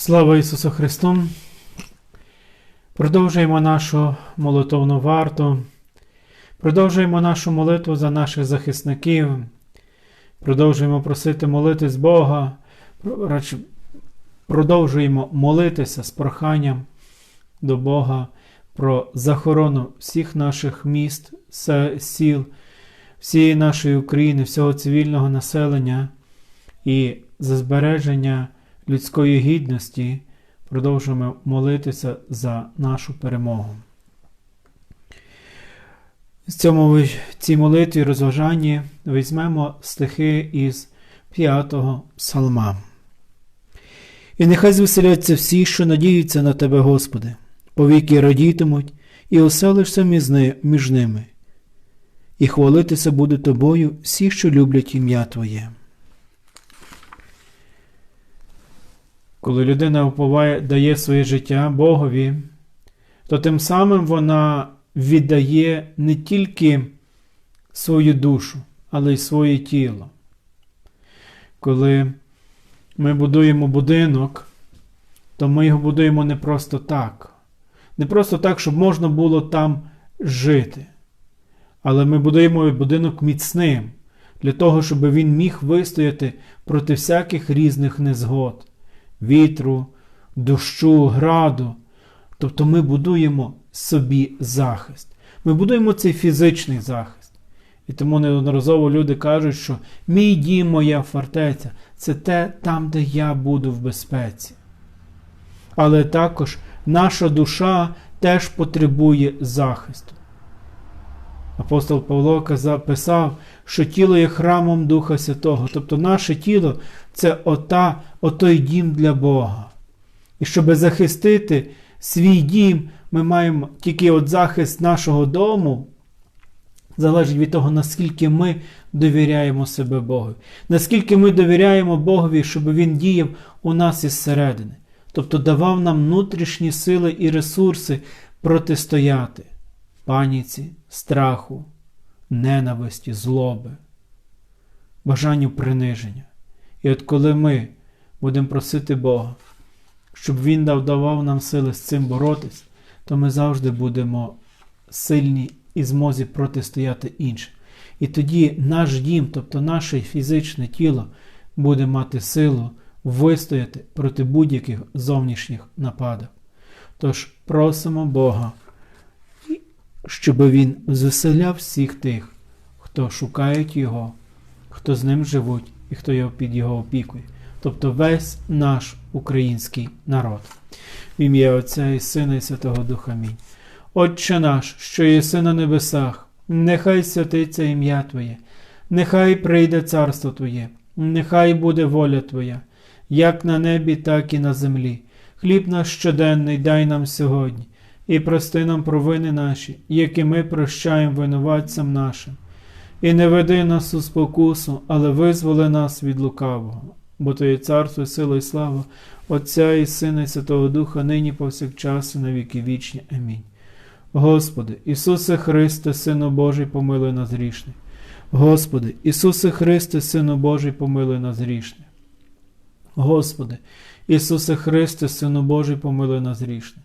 Слава Ісусу Христу! Продовжуємо нашу молитовну варту, продовжуємо нашу молитву за наших захисників, продовжуємо просити молитись Бога, продовжуємо молитися з проханням до Бога про захорону всіх наших міст, сіл, всієї нашої України, всього цивільного населення і за збереження людської гідності продовжуємо молитися за нашу перемогу. В цьому ви- цій молитві розважанні візьмемо стихи із 5-го псалма. І нехай звеселяться всі, що надіються на Тебе, Господи, повіки радітимуть, і оселишся між ними, і хвалитися буде тобою всі, що люблять ім'я Твоє. Коли людина уповає, дає своє життя Богові, то тим самим вона віддає не тільки свою душу, але й своє тіло. Коли ми будуємо будинок, то ми його будуємо не просто так. Не просто так, щоб можна було там жити. Але ми будуємо будинок міцним, для того, щоб він міг вистояти проти всяких різних незгод вітру, дощу, граду. Тобто ми будуємо собі захист. Ми будуємо цей фізичний захист. І тому неодноразово люди кажуть, що мій дім, моя фортеця це те там, де я буду в безпеці. Але також наша душа теж потребує захисту. Апостол Павло казав, писав, що тіло є храмом Духа Святого, тобто наше тіло це ота, отой дім для Бога. І щоб захистити свій дім, ми маємо тільки от захист нашого дому, залежить від того, наскільки ми довіряємо себе Богу, наскільки ми довіряємо Богові, щоб Він діяв у нас із середини, тобто давав нам внутрішні сили і ресурси протистояти паніці, страху, ненависті, злоби, бажанню приниження. І от коли ми будемо просити Бога, щоб Він дав, давав нам сили з цим боротись, то ми завжди будемо сильні і змозі протистояти іншим. І тоді наш дім, тобто наше фізичне тіло, буде мати силу вистояти проти будь-яких зовнішніх нападів. Тож просимо Бога, щоб Він звеселяв всіх тих, хто шукають Його, хто з ним живуть і хто його під його опікою, тобто весь наш український народ. В ім'я Отця і Сина і Святого Духа Амінь. Отче наш, що єси на небесах, нехай святиться ім'я Твоє, нехай прийде царство Твоє, нехай буде воля Твоя, як на небі, так і на землі. Хліб наш щоденний дай нам сьогодні, і прости нам провини наші, які ми прощаємо винуватцям нашим. І не веди нас у спокусу, але визволи нас від лукавого, бо то є царство, сила і слава Отця і Сина і Святого Духа, нині повсякчас і на віки вічні. Амінь. Господи, Ісусе Христе, Сину Божий, помилуй нас грішних. Господи, Ісусе Христе, Сину Божий, помилуй нас грішних. Господи, Ісусе Христе, Сину Божий, помилуй нас грішних.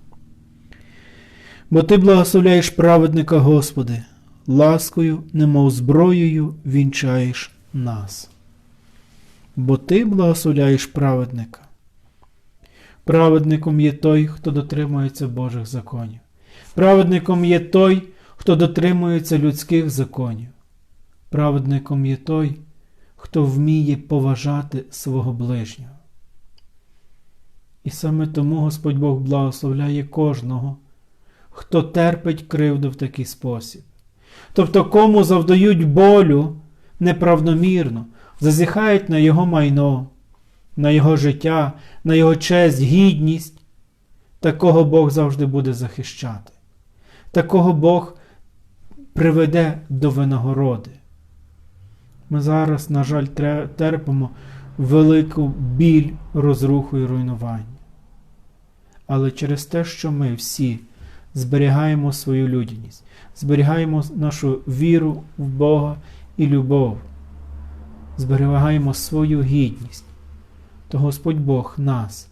Бо Ти благословляєш праведника, Господи, ласкою, немов зброєю вінчаєш нас. Бо Ти благословляєш праведника. Праведником є той, хто дотримується Божих законів. Праведником є той, хто дотримується людських законів. Праведником є той, хто вміє поважати свого ближнього. І саме тому Господь Бог благословляє кожного, хто терпить кривду в такий спосіб. Тобто, кому завдають болю неправномірно, зазіхають на його майно, на його життя, на його честь, гідність, такого Бог завжди буде захищати. Такого Бог приведе до винагороди. Ми зараз, на жаль, терпимо велику біль, розруху і руйнування. Але через те, що ми всі зберігаємо свою людяність, зберігаємо нашу віру в Бога і любов, зберігаємо свою гідність, то Господь Бог нас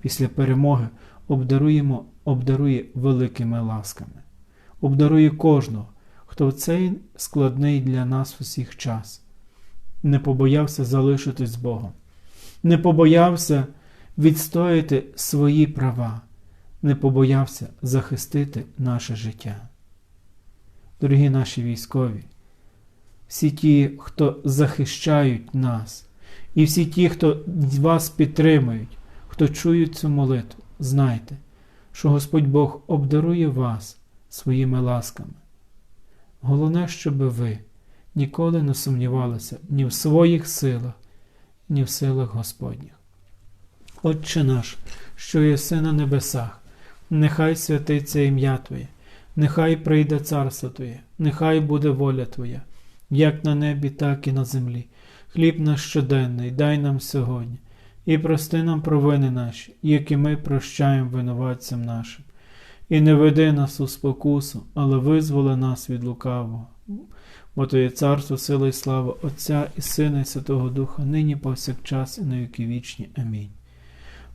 після перемоги обдаруємо, обдарує великими ласками, обдарує кожного, хто в цей складний для нас усіх час. Не побоявся залишитись з Богом, не побоявся відстояти свої права, не побоявся захистити наше життя. Дорогі наші військові, всі ті, хто захищають нас, і всі ті, хто вас підтримують, хто чують цю молитву, знайте, що Господь Бог обдарує вас своїми ласками. Головне, щоб ви ніколи не сумнівалися ні в своїх силах, ні в силах Господніх. Отче наш, що єси на небесах, нехай святиться ім'я Твоє, нехай прийде царство Твоє, нехай буде воля Твоя, як на небі, так і на землі. Хліб наш щоденний дай нам сьогодні, і прости нам провини наші, які ми прощаємо винуватцям нашим. І не веди нас у спокусу, але визволи нас від лукавого. Бо Твоє царство, сила і слава Отця і Сина, і Святого Духа, нині повсякчас і на віки вічні. Амінь.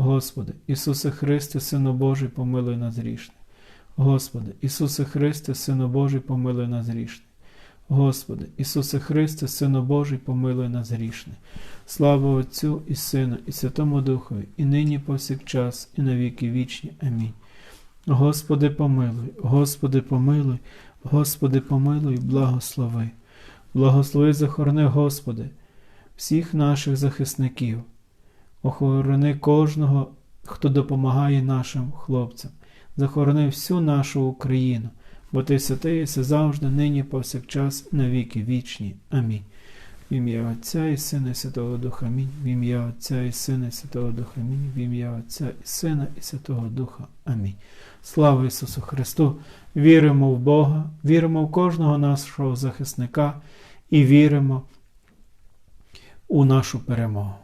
Господи, Ісусе Христе, Сину Божий, помилуй нас грішний. Господи, Ісусе Христе, Сину Божий, помилуй нас грішний. Господи, Ісусе Христе, Сину Божий, помилуй нас грішний. Слава Отцю і Сину, і Святому Духові, і нині повсякчас, і на віки вічні. Амінь. Господи, помилуй, Господи, помилуй, Господи, помилуй, благослови. Благослови, захорони, Господи, всіх наших захисників. Охорони кожного, хто допомагає нашим хлопцям. Захорони всю нашу Україну, бо Ти святий, все завжди, нині, повсякчас, на віки вічні. Амінь. В ім'я Отця і Сина, і Святого Духа. Амінь. В ім'я Отця і Сина, і Святого Духа. Амінь. В ім'я Отця і Сина, і Святого Духа. Амінь. Слава Ісусу Христу! Віримо в Бога, віримо в кожного нашого захисника і віримо у нашу перемогу.